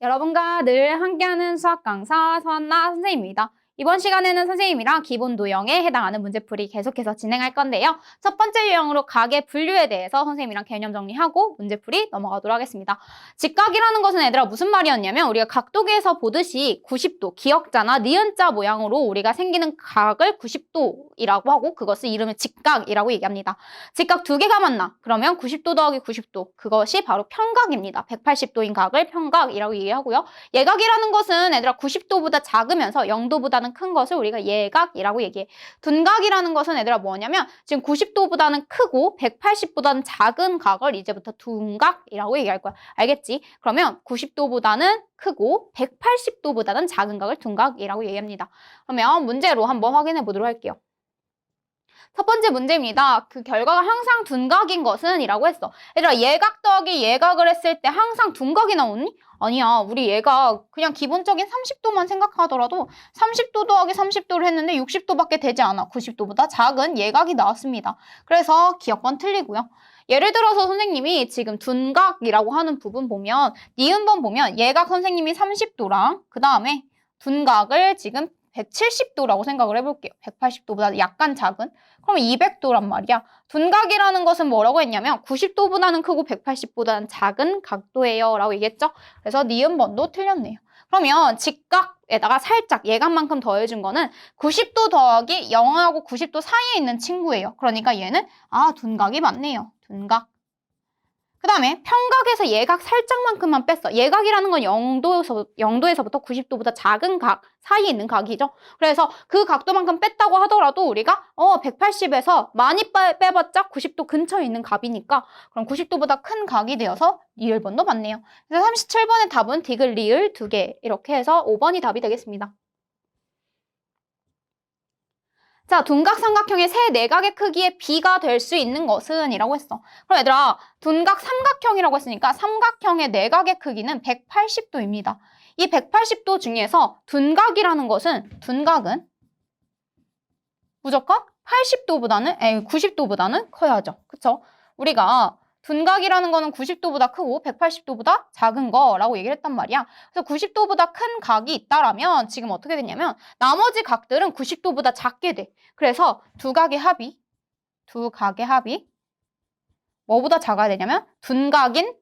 여러분과 늘 함께하는 수학 강사 서한나 선생님입니다. 이번 시간에는 선생님이랑 기본 도형에 해당하는 문제풀이 계속해서 진행할 건데요. 첫 번째 유형으로 각의 분류에 대해서 선생님이랑 개념 정리하고 문제풀이 넘어가도록 하겠습니다. 직각이라는 것은 얘들아 무슨 말이었냐면 우리가 각도기에서 보듯이 90도, 기역자나 니은자 모양으로 우리가 생기는 각을 90도이라고 하고 그것을 이름을 직각이라고 얘기합니다. 직각 두 개가 만나. 그러면 90도 더하기 90도. 그것이 바로 평각입니다. 180도인 각을 평각이라고 얘기하고요. 예각이라는 것은 얘들아 90도보다 작으면서 0도보다 는 큰 것을 우리가 예각이라고 얘기해. 둔각이라는 것은 얘들아 뭐냐면 지금 90도보다는 크고 180보다는 작은 각을 이제부터 둔각이라고 얘기할 거야. 알겠지? 그러면 90도보다는 크고 180도보다는 작은 각을 둔각이라고 얘기합니다. 그러면 문제로 한번 확인해 보도록 할게요. 첫 번째 문제입니다. 그 결과가 항상 둔각인 것은 이라고 했어. 얘들아 예각 더하기 예각을 했을 때 항상 둔각이 나오니? 아니야. 우리 예각 그냥 기본적인 30도만 생각하더라도 30도 더하기 30도를 했는데 60도밖에 되지 않아. 90도보다 작은 예각이 나왔습니다. 그래서 기억번 틀리고요. 예를 들어서 선생님이 지금 둔각이라고 하는 부분 보면 니은번 보면 예각 선생님이 30도랑 그 다음에 둔각을 지금 170도라고 생각을 해볼게요. 180도보다 약간 작은. 그럼 200도란 말이야. 둔각이라는 것은 뭐라고 했냐면 90도보다는 크고 180보다는 작은 각도예요. 라고 얘기했죠. 그래서 니은 번도 틀렸네요. 그러면 직각에다가 살짝 예각만큼 더해준 거는 90도 더하기 0하고 90도 사이에 있는 친구예요. 그러니까 얘는 아 둔각이 맞네요. 둔각. 그 다음에 평각에서 예각 살짝만큼만 뺐어. 예각이라는 건 0도에서, 0도에서부터 90도보다 작은 각 사이에 있는 각이죠. 그래서 그 각도만큼 뺐다고 하더라도 우리가 어 180에서 많이 빼, 빼봤자 90도 근처에 있는 값이니까 그럼 90도보다 큰 각이 되어서 리을 번도 맞네요. 그래서 37번의 답은 디귿 리을 두 개 이렇게 해서 5번이 답이 되겠습니다. 자, 둔각 삼각형의 세 내각의 크기의 비가 될 수 있는 것은 이라고 했어. 그럼 얘들아, 둔각 삼각형이라고 했으니까 삼각형의 내각의 크기는 180도입니다. 이 180도 중에서 둔각이라는 것은 둔각은 무조건 80도보다는 에 90도보다는 커야죠. 그쵸? 우리가 둔각이라는 거는 90도보다 크고 180도보다 작은 거라고 얘기를 했단 말이야. 그래서 90도보다 큰 각이 있다라면 지금 어떻게 됐냐면 나머지 각들은 90도보다 작게 돼. 그래서 두 각의 합이 두 각의 합이 뭐보다 작아야 되냐면 둔각인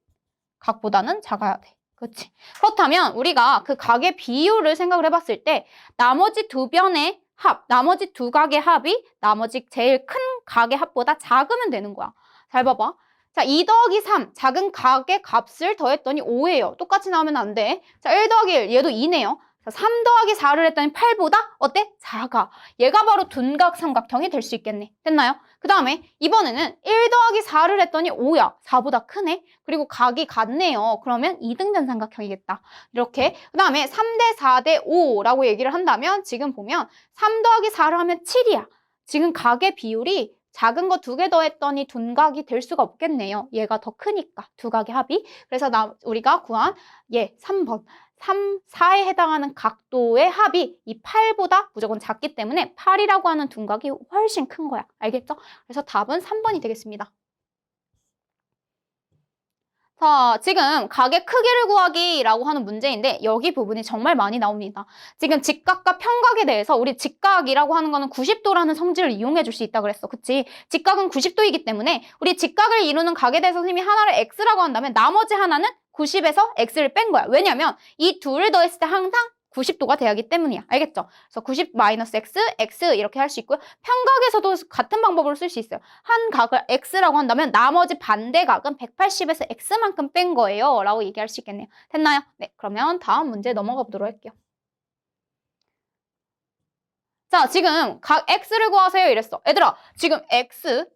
각보다는 작아야 돼. 그렇지? 그렇다면 우리가 그 각의 비율을 생각을 해봤을 때 나머지 두 변의 합, 나머지 두 각의 합이 나머지 제일 큰 각의 합보다 작으면 되는 거야. 잘 봐봐. 자, 2 더하기 3, 작은 각의 값을 더했더니 5예요. 똑같이 나오면 안 돼. 자, 1 더하기 1, 얘도 2네요. 자, 3 더하기 4를 했더니 8보다 어때? 작아. 얘가 바로 둔각 삼각형이 될 수 있겠네. 됐나요? 그 다음에 이번에는 1 더하기 4를 했더니 5야. 4보다 크네. 그리고 각이 같네요. 그러면 2등변 삼각형이겠다. 이렇게. 그 다음에 3대 4대 5라고 얘기를 한다면 지금 보면 3 더하기 4를 하면 7이야. 지금 각의 비율이 작은 거 두 개 더 했더니 둔각이 될 수가 없겠네요. 얘가 더 크니까 두 각의 합이. 그래서 나, 우리가 구한 얘 3번. 3, 4에 해당하는 각도의 합이 이 8보다 무조건 작기 때문에 8이라고 하는 둔각이 훨씬 큰 거야. 알겠죠? 그래서 답은 3번이 되겠습니다. 자, 지금 각의 크기를 구하기라고 하는 문제인데 여기 부분이 정말 많이 나옵니다. 지금 직각과 평각에 대해서 우리 직각이라고 하는 거는 90도라는 성질을 이용해 줄 수 있다 그랬어. 그치? 직각은 90도이기 때문에 우리 직각을 이루는 각에 대해서 선생님이 하나를 x라고 한다면 나머지 하나는 90에서 x를 뺀 거야. 왜냐면 이 둘을 더했을 때 항상 90도가 돼야 하기 때문이야. 알겠죠? 그래서 90 마이너스 x, x 이렇게 할 수 있고요. 평각에서도 같은 방법으로 쓸 수 있어요. 한 각을 x라고 한다면 나머지 반대 각은 180에서 x만큼 뺀 거예요. 라고 얘기할 수 있겠네요. 됐나요? 네, 그러면 다음 문제 넘어가 보도록 할게요. 자, 지금 각 x를 구하세요 이랬어. 얘들아, 지금 x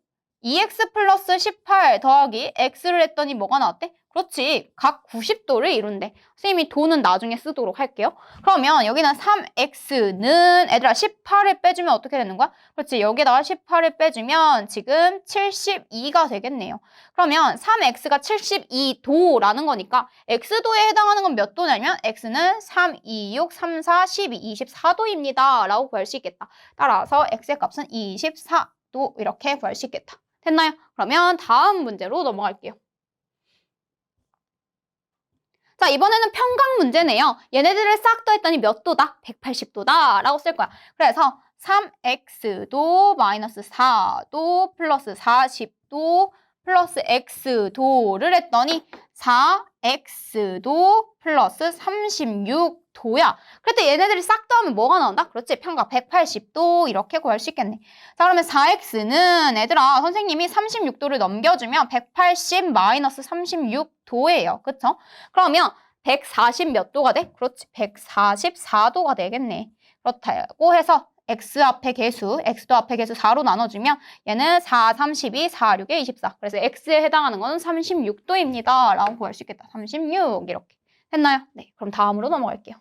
2x 플러스 18 더하기 x를 했더니 뭐가 나왔대? 그렇지. 각 90도를 이룬대. 선생님이 도는 나중에 쓰도록 할게요. 그러면 여기는 3x는 애들아 18을 빼주면 어떻게 되는 거야? 그렇지. 여기다가 18을 빼주면 지금 72가 되겠네요. 그러면 3x가 72도라는 거니까 x도에 해당하는 건 몇 도냐면 x는 3, 2, 6, 3, 4, 12, 24도입니다. 라고 구할 수 있겠다. 따라서 x의 값은 24도 이렇게 구할 수 있겠다. 됐나요? 그러면 다음 문제로 넘어갈게요. 자, 이번에는 평각 문제네요. 얘네들을 싹 더했더니 몇 도다? 180도다 라고 쓸 거야. 그래서 3x도 마이너스 4도 플러스 40도 플러스 x도를 했더니 4x도 플러스 36도야. 그때 얘네들이 싹 더하면 뭐가 나온다? 그렇지. 평각 180도 이렇게 구할 수 있겠네. 자 그러면 4x는 얘들아 선생님이 36도를 넘겨주면 180 마이너스 36도예요. 그쵸? 그러면 140 몇 도가 돼? 그렇지. 144도가 되겠네. 그렇다고 해서 x 앞에 개수, x도 앞에 개수 4로 나눠주면 얘는 4, 32, 4, 6에 24. 그래서 x에 해당하는 건 36도입니다. 라고 구할 수 있겠다. 36 이렇게. 됐나요? 네, 그럼 다음으로 넘어갈게요.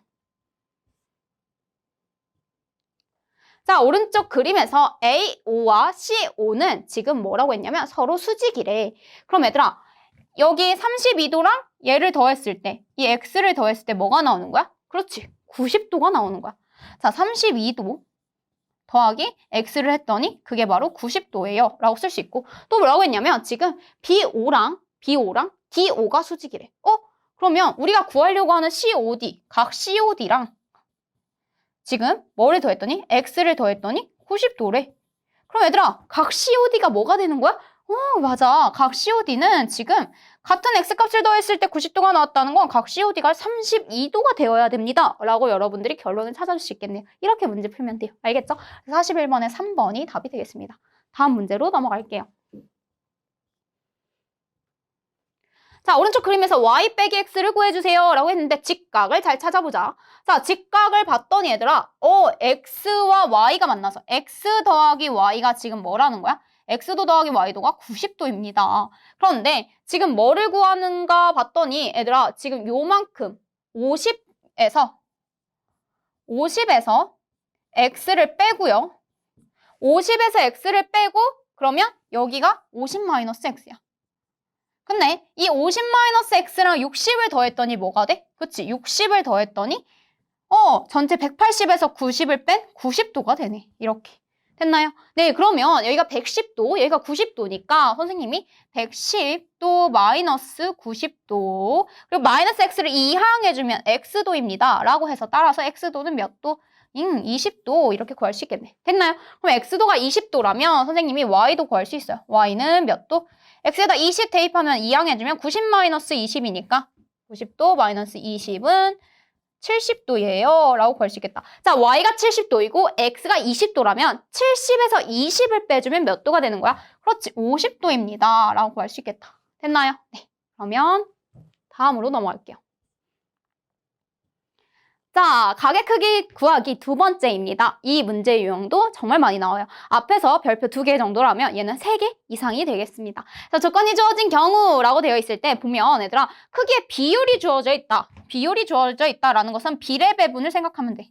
자, 오른쪽 그림에서 AO와 CO는 지금 뭐라고 했냐면 서로 수직이래. 그럼 얘들아, 여기 32도랑 얘를 더했을 때, 이 x를 더했을 때 뭐가 나오는 거야? 그렇지. 90도가 나오는 거야. 자, 32도 더하기 x를 했더니 그게 바로 90도예요. 라고 쓸 수 있고 또 뭐라고 했냐면 지금 BO랑 BO랑 DO가 수직이래. 어? 그러면 우리가 구하려고 하는 COD, 각 COD랑 지금 뭐를 더했더니 x를 더했더니 90도래. 그럼 얘들아 각 COD가 뭐가 되는 거야? 어 맞아. 각 COD는 지금 같은 x값을 더했을 때 90도가 나왔다는 건 각 COD가 32도가 되어야 됩니다. 라고 여러분들이 결론을 찾아줄 수 있겠네요. 이렇게 문제 풀면 돼요. 알겠죠? 41번에 3번이 답이 되겠습니다. 다음 문제로 넘어갈게요. 자, 오른쪽 그림에서 y 빼기 x를 구해주세요. 라고 했는데 직각을 잘 찾아보자. 자, 직각을 봤더니 얘들아, 어, x와 y가 만나서 x 더하기 y가 지금 뭐라는 거야? X도 더하기 y도가 90도입니다. 그런데 지금 뭐를 구하는가 봤더니 얘들아 지금 요만큼 50에서 50에서 x를 빼고요. 50에서 x를 빼고 그러면 여기가 50 마이너스 x야. 근데 이 50 마이너스 x랑 60을 더했더니 뭐가 돼? 그치? 60을 더했더니 어 전체 180에서 90을 뺀 90도가 되네. 이렇게. 됐나요? 네, 그러면 여기가 110도, 여기가 90도니까 선생님이 110도 마이너스 90도 그리고 마이너스 x를 이항해주면 x도입니다. 라고 해서 따라서 x도는 몇 도? 음, 20도 이렇게 구할 수 있겠네. 됐나요? 그럼 x도가 20도라면 선생님이 y도 구할 수 있어요. y는 몇 도? x에다 20 대입하면 이항해주면 90 마이너스 20이니까 90도 마이너스 20은 70도예요. 라고 구할 수 있겠다. 자, y가 70도이고 x가 20도라면 70에서 20을 빼주면 몇 도가 되는 거야? 그렇지, 50도입니다. 라고 구할 수 있겠다. 됐나요? 네. 그러면 다음으로 넘어갈게요. 자, 가계 크기 구하기 두 번째입니다. 이 문제 유형도 정말 많이 나와요. 앞에서 별표 두 개 정도라면 얘는 세 개 이상이 되겠습니다. 자, 조건이 주어진 경우라고 되어 있을 때 보면 얘들아 크기의 비율이 주어져 있다. 비율이 주어져 있다라는 것은 비례 배분을 생각하면 돼.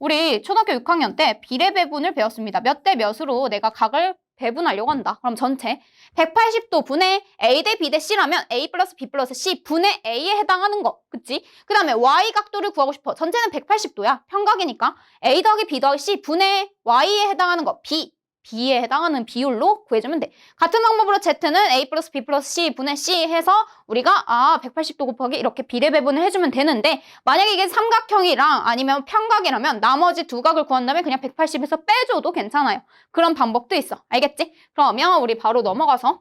우리 초등학교 6학년 때 비례 배분을 배웠습니다. 몇 대 몇으로 내가 각을 배분하려고 한다. 그럼 전체 180도 분의 A 대 B 대 C라면 A 플러스 B 플러스 C 분의 A에 해당하는 거. 그치? 그 다음에 Y 각도를 구하고 싶어. 전체는 180도야. 평각이니까. A 더하기 B 더하기 C 분의 Y에 해당하는 거. B. B에 해당하는 비율로 구해주면 돼. 같은 방법으로 Z는 A 플러스 B 플러스 C 분의 C 해서 우리가 아 180도 곱하기 이렇게 비례 배분을 해주면 되는데 만약에 이게 삼각형이랑 아니면 평각이라면 나머지 두 각을 구한다면 그냥 180에서 빼줘도 괜찮아요. 그런 방법도 있어. 알겠지? 그러면 우리 바로 넘어가서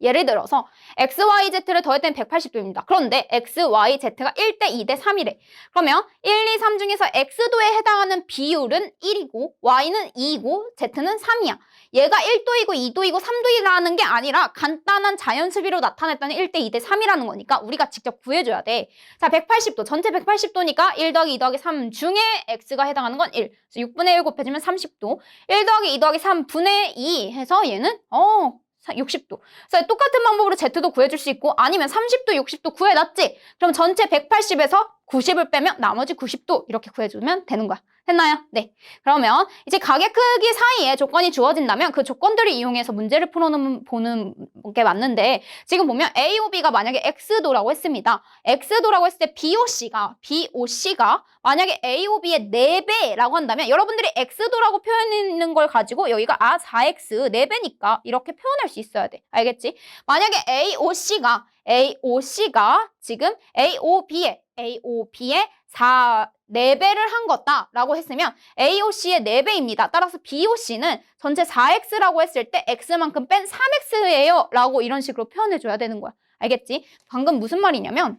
예를 들어서 x, y, z를 더했더니 180도입니다. 그런데 x, y, z가 1대 2대 3이래. 그러면 1, 2, 3 중에서 x도에 해당하는 비율은 1이고 y는 2이고 z는 3이야. 얘가 1도이고 2도이고 3도이라는 게 아니라 간단한 자연수비로 나타냈더니 1대 2대 3이라는 거니까 우리가 직접 구해줘야 돼. 자, 180도. 전체 180도니까 1 더하기 2 더하기 3 중에 x가 해당하는 건 1. 그래서 6분의 1 곱해주면 30도. 1 더하기 2 더하기 3분의 2 해서 얘는 어 60도. 그래서 똑같은 방법으로 Z도 구해줄 수 있고 아니면 30도, 60도 구해놨지? 그럼 전체 180에서 90을 빼면 나머지 90도 이렇게 구해주면 되는 거야. 됐나요? 네. 그러면 이제 가게 크기 사이에 조건이 주어진다면 그 조건들을 이용해서 문제를 풀어보는 보는 게 맞는데 지금 보면 A, O, B가 만약에 X도라고 했습니다. X도라고 했을 때 B, O, C가 B, O, C가 만약에 A, O, B의 4배라고 한다면 여러분들이 X도라고 표현하는 걸 가지고 여기가 아 4X 4배니까 이렇게 표현할 수 있어야 돼. 알겠지? 만약에 A, O, C가 A, O, C가 지금 A, O, B의 A, O, B의 4, 4배를 한 거다라고 했으면 AOC의 4배입니다. 따라서 BOC는 전체 4X라고 했을 때 X만큼 뺀 3X예요. 라고 이런 식으로 표현해줘야 되는 거야. 알겠지? 방금 무슨 말이냐면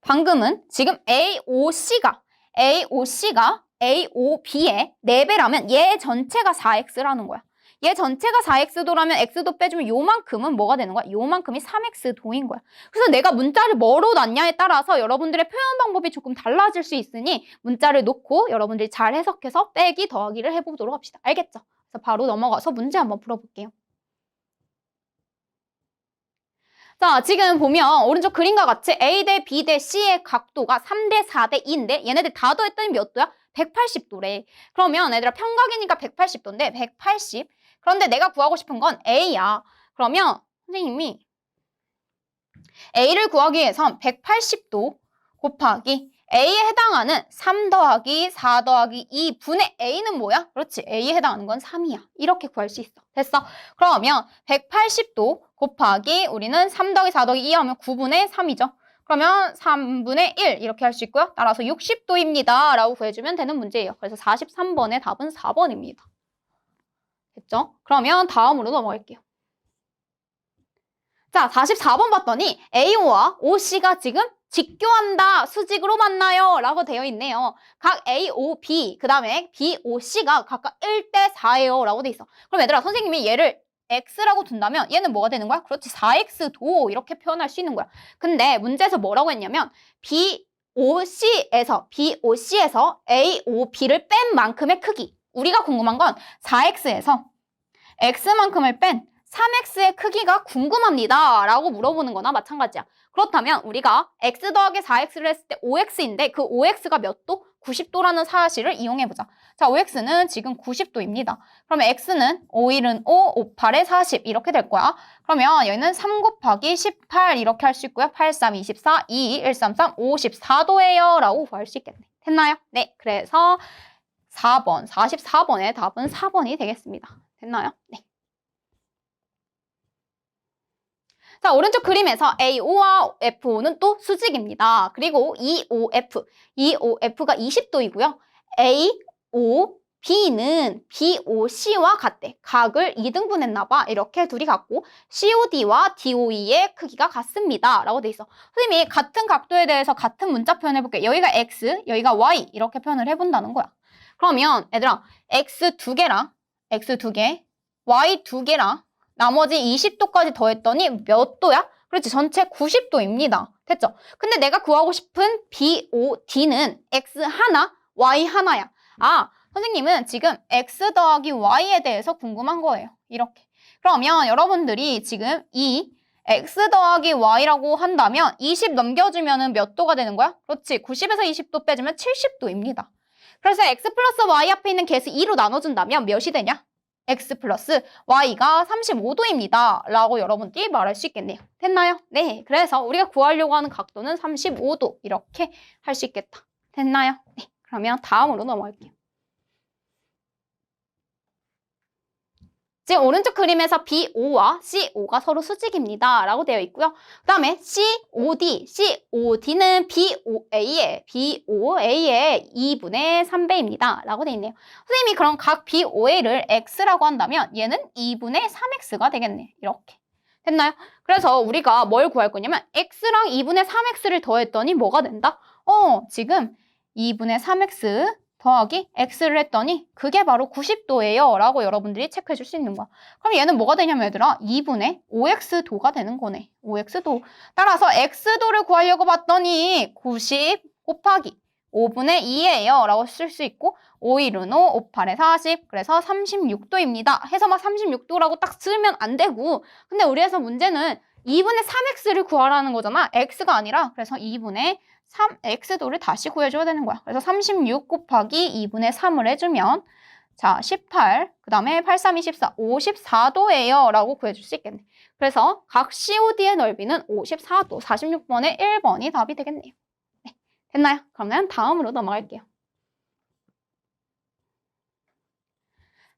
방금은 지금 AOC가 AOC가 AOB의 4배라면 얘 전체가 4X라는 거야. 얘 전체가 4x도라면 x도 빼주면 요만큼은 뭐가 되는 거야? 요만큼이 3x도인 거야. 그래서 내가 문자를 뭐로 놨냐에 따라서 여러분들의 표현 방법이 조금 달라질 수 있으니 문자를 놓고 여러분들이 잘 해석해서 빼기 더하기를 해보도록 합시다. 알겠죠? 그래서 바로 넘어가서 문제 한번 풀어볼게요. 자, 지금 보면 오른쪽 그림과 같이 A 대 B 대 C의 각도가 3 대 4 대 2인데 얘네들 다 더했더니 몇 도야? 180도래. 그러면 얘들아 평각이니까 180도인데 180. 그런데 내가 구하고 싶은 건 A야. 그러면 선생님이 A를 구하기 위해선 180도 곱하기 A에 해당하는 3 더하기 4 더하기 2분의 A는 뭐야? 그렇지. A에 해당하는 건 3이야. 이렇게 구할 수 있어. 됐어? 그러면 180도 곱하기 우리는 3 더하기 4 더하기 2 하면 9분의 3이죠. 그러면 3분의 1 이렇게 할 수 있고요. 따라서 60도입니다. 라고 구해주면 되는 문제예요. 그래서 43번의 답은 4번입니다. 됐죠? 그러면 다음으로 넘어갈게요. 자, 44번 봤더니 AO와 OC가 지금 직교한다, 수직으로 만나요 라고 되어 있네요. 각 A, O, B, 그 다음에 B, O, C가 각각 1대 4예요 라고 돼 있어. 그럼 얘들아, 선생님이 얘를 X라고 둔다면 얘는 뭐가 되는 거야? 그렇지, 4X도 이렇게 표현할 수 있는 거야. 근데 문제에서 뭐라고 했냐면 B, O, C에서 B, O, C에서 A, O, B를 뺀 만큼의 크기. 우리가 궁금한 건 4X에서 X만큼을 뺀 3x의 크기가 궁금합니다. 라고 물어보는 거나 마찬가지야. 그렇다면 우리가 x 더하기 4x를 했을 때 5x인데 그 5x가 몇 도? 90도라는 사실을 이용해보자. 자, 5x는 지금 90도입니다. 그러면 x는 5일은 5, 5, 8에 40 이렇게 될 거야. 그러면 여기는 3 곱하기 18 이렇게 할 수 있고요. 8, 3, 24, 2, 1, 3, 3, 54도예요. 라고 구할 수 있겠네. 됐나요? 네, 그래서 4번, 44번의 답은 4번이 되겠습니다. 됐나요? 네. 자, 오른쪽 그림에서 AO와 FO는 또 수직입니다. 그리고 EOF, EOF가 20도이고요. AO, B는 BOC와 같대. 각을 2등분했나 봐. 이렇게 둘이 같고 COD와 DOE의 크기가 같습니다. 라고 돼 있어. 선생님이 같은 각도에 대해서 같은 문자 표현해볼게. 여기가 X, 여기가 Y 이렇게 표현을 해본다는 거야. 그러면 얘들아 X 두 개랑 X 두 개, Y 두 개랑 나머지 20도까지 더했더니 몇 도야? 그렇지, 전체 90도입니다. 됐죠? 근데 내가 구하고 싶은 BOD는 X 하나, Y 하나야. 아, 선생님은 지금 X 더하기 Y에 대해서 궁금한 거예요. 이렇게. 그러면 여러분들이 지금 이 X 더하기 Y라고 한다면 20 넘겨주면 몇 도가 되는 거야? 그렇지, 90에서 20도 빼주면 70도입니다. 그래서 X 플러스 Y 앞에 있는 개수 2로 나눠준다면 몇이 되냐? x 플러스 y가 35도입니다. 라고 여러분들이 말할 수 있겠네요. 됐나요? 네. 그래서 우리가 구하려고 하는 각도는 35도. 이렇게 할 수 있겠다. 됐나요? 네. 그러면 다음으로 넘어갈게요. 지금 오른쪽 그림에서 BO와 CO가 서로 수직입니다. 라고 되어 있고요. 그 다음에 COD, COD는 BOA의, BOA의 2분의 3배입니다. 라고 되어 있네요. 선생님이 그럼 각 BOA를 X라고 한다면 얘는 2분의 3X가 되겠네. 이렇게. 됐나요? 그래서 우리가 뭘 구할 거냐면 X랑 2분의 3X를 더했더니 뭐가 된다? 어, 지금 2분의 3X 더하기 x를 했더니 그게 바로 90도예요 라고 여러분들이 체크해 줄 수 있는 거야. 그럼 얘는 뭐가 되냐면 얘들아 2분의 5x도가 되는 거네. 5x도. 따라서 x도를 구하려고 봤더니 90 곱하기 5분의 2예요 라고 쓸 수 있고 5일은 5, 5, 8에 40 그래서 36도입니다. 해서 막 36도라고 딱 쓰면 안 되고 근데 우리 에서 문제는 2분의 3x를 구하라는 거잖아. x가 아니라 그래서 2분의 3x도를 다시 구해줘야 되는 거야. 그래서 36 곱하기 2분의 3을 해주면 자, 18, 그 다음에 8, 3, 24, 54도예요 라고 구해줄 수 있겠네. 그래서 각 COD의 넓이는 54도, 46번의 1번이 답이 되겠네요. 네, 됐나요? 그러면 다음으로 넘어갈게요.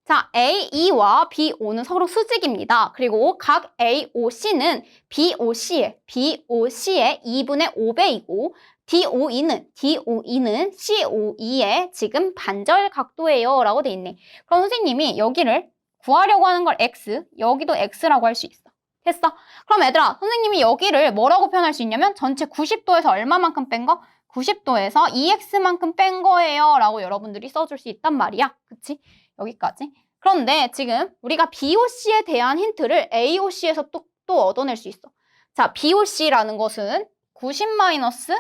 자, AE와 BO는 서로 수직입니다. 그리고 각 AOC는 BOC의, BOC의 2분의 5배이고 DOE는, DOE는 COE의 지금 반절 각도예요. 라고 돼 있네. 그럼 선생님이 여기를 구하려고 하는 걸 X, 여기도 X라고 할 수 있어. 됐어? 그럼 얘들아, 선생님이 여기를 뭐라고 표현할 수 있냐면 전체 90도에서 얼마만큼 뺀 거? 90도에서 2x만큼 뺀 거예요. 라고 여러분들이 써줄 수 있단 말이야. 그치? 여기까지. 그런데 지금 우리가 BOC에 대한 힌트를 AOC에서 또, 또 얻어낼 수 있어. 자, BOC라는 것은 90 마이너스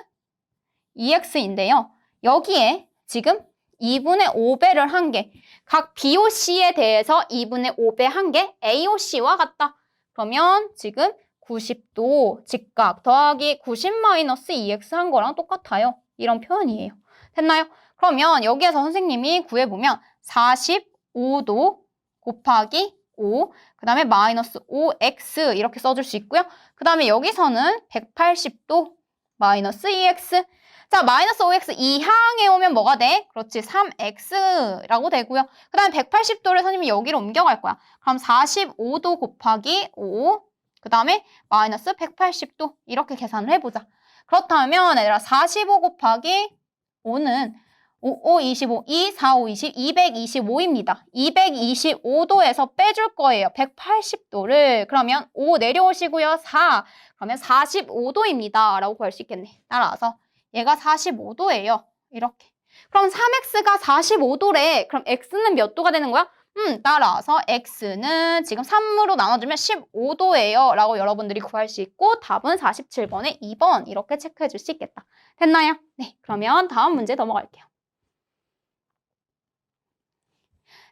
2x인데요. 여기에 지금 2분의 5배를 한 개, 각 BOC에 대해서 2분의 5배 한 개, AOC와 같다. 그러면 지금 90도 직각 더하기 90 마이너스 2x 한 거랑 똑같아요. 이런 표현이에요. 됐나요? 그러면 여기에서 선생님이 구해보면 45도 곱하기 5, 그 다음에 마이너스 5x 이렇게 써줄 수 있고요. 그 다음에 여기서는 180도 마이너스 2x 자, 마이너스 5x 이항에 오면 뭐가 돼? 그렇지, 3x라고 되고요. 그 다음에 180도를 선생님이 여기로 옮겨갈 거야. 그럼 45도 곱하기 5, 그 다음에 마이너스 180도 이렇게 계산을 해보자. 그렇다면 얘들아 45 곱하기 5는 5, 5, 25, 2, 4, 5, 20, 225입니다. 225도에서 빼줄 거예요. 180도를. 그러면 5 내려오시고요. 4, 그러면 45도입니다. 라고 구할 수 있겠네. 따라서 얘가 45도예요. 이렇게. 그럼 3x가 45도래. 그럼 x는 몇 도가 되는 거야? 음, 따라서 x는 지금 3으로 나눠주면 15도예요. 라고 여러분들이 구할 수 있고 답은 47번에 2번 이렇게 체크해 줄 수 있겠다. 됐나요? 네, 그러면 다음 문제 넘어갈게요.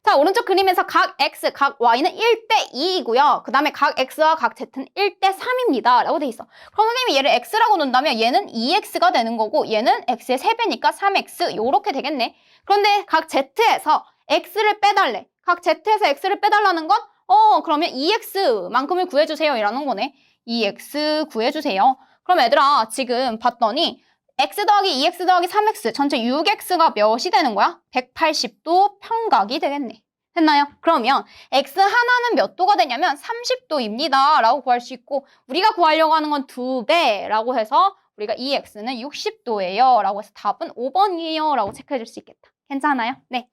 자, 오른쪽 그림에서 각 x, 각 y는 1대 2이고요. 그 다음에 각 x와 각 z는 1대 3입니다. 라고 돼 있어. 그럼 선생님이 얘를 x라고 놓는다면 얘는 2x가 되는 거고 얘는 x의 3배니까 3x 요렇게 되겠네. 그런데 각 z에서 x를 빼달래. 각 z에서 x를 빼달라는 건 어, 그러면 2x만큼을 구해주세요. 이라는 거네. 2x 구해주세요. 그럼 얘들아, 지금 봤더니 x 더하기 2x 더하기 3x 전체 6x가 몇이 되는 거야? 180도 평각이 되겠네. 됐나요? 그러면 x 하나는 몇 도가 되냐면 30도입니다. 라고 구할 수 있고 우리가 구하려고 하는 건 2배라고 해서 우리가 2x는 60도예요. 라고 해서 답은 5번이에요. 라고 체크해 줄 수 있겠다. 괜찮아요? 네.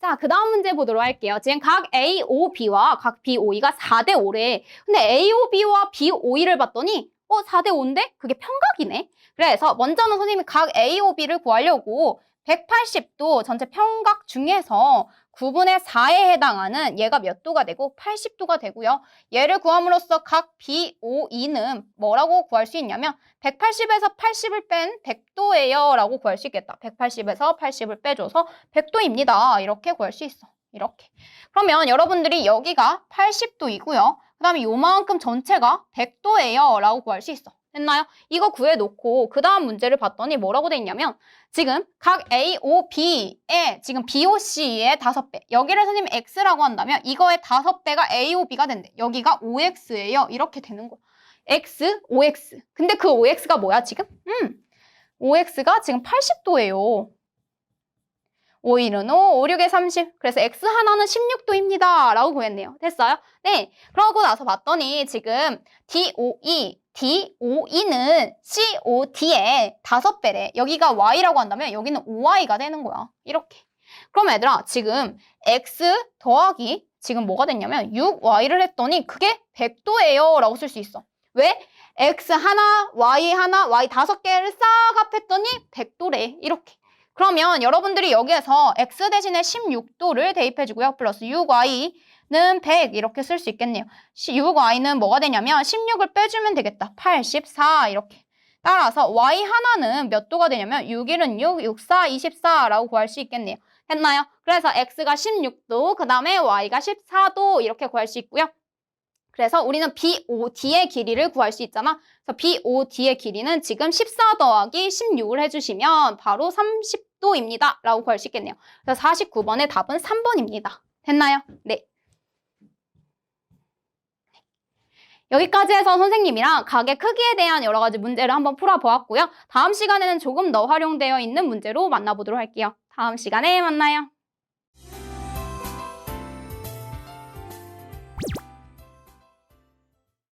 자, 그 다음 문제 보도록 할게요. 지금 각 A, O, B와 각 B, O, E가 4대 5래. 근데 A, O, B와 B, O, E를 봤더니 어, 4대 5인데? 그게 평각이네. 그래서 먼저는 선생님이 각 A, O, B를 구하려고 180도 전체 평각 중에서 9분의 4에 해당하는 얘가 몇 도가 되고 80도가 되고요. 얘를 구함으로써 각 B, O, E는 뭐라고 구할 수 있냐면 180에서 80을 뺀 100도예요 라고 구할 수 있겠다. 180에서 80을 빼줘서 100도입니다. 이렇게 구할 수 있어. 이렇게. 그러면 여러분들이 여기가 80도이고요. 그 다음에 요만큼 전체가 100도예요 라고 구할 수 있어. 됐나요? 이거 구해놓고 그 다음 문제를 봤더니 뭐라고 돼 있냐면 지금 각 A, O, B에 지금 B, O, C의 다섯 배 여기를 선생님이 X라고 한다면 이거의 다섯 배가 A, O, B가 된대. 여기가 OX예요. 이렇게 되는 거. X, OX. 근데 그 OX가 뭐야 지금? 음, OX가 지금 80도예요. 5, 1은 5, 5, 6에 30. 그래서 X 하나는 16도입니다. 라고 구했네요. 됐어요? 네. 그러고 나서 봤더니 지금 DOE, DOE는 COD의 다섯 배래. 여기가 Y라고 한다면 여기는 5Y가 되는 거야. 이렇게. 그럼 얘들아, 지금 X 더하기 지금 뭐가 됐냐면 6Y를 했더니 그게 100도예요. 라고 쓸 수 있어. 왜? X 하나, Y 하나, Y 다섯 개를 싹 합했더니 100도래. 이렇게. 그러면 여러분들이 여기에서 x 대신에 16도를 대입해주고요. 플러스 6y는 100 이렇게 쓸 수 있겠네요. 6y는 뭐가 되냐면 16을 빼주면 되겠다. 84 이렇게. 따라서 y 하나는 몇 도가 되냐면 6일은 6, 6, 4, 24라고 구할 수 있겠네요. 됐나요? 그래서 x가 16도, 그 다음에 y가 14도 이렇게 구할 수 있고요. 그래서 우리는 BOD의 길이를 구할 수 있잖아. 그래서 BOD의 길이는 지금 14 더하기 16을 해주시면 바로 30 도입니다. 라고 구할 수 있겠네요. 그래서 49번의 답은 3번입니다. 됐나요? 네. 여기까지 해서 선생님이랑 가게 크기에 대한 여러 가지 문제를 한번 풀어보았고요. 다음 시간에는 조금 더 활용되어 있는 문제로 만나보도록 할게요. 다음 시간에 만나요.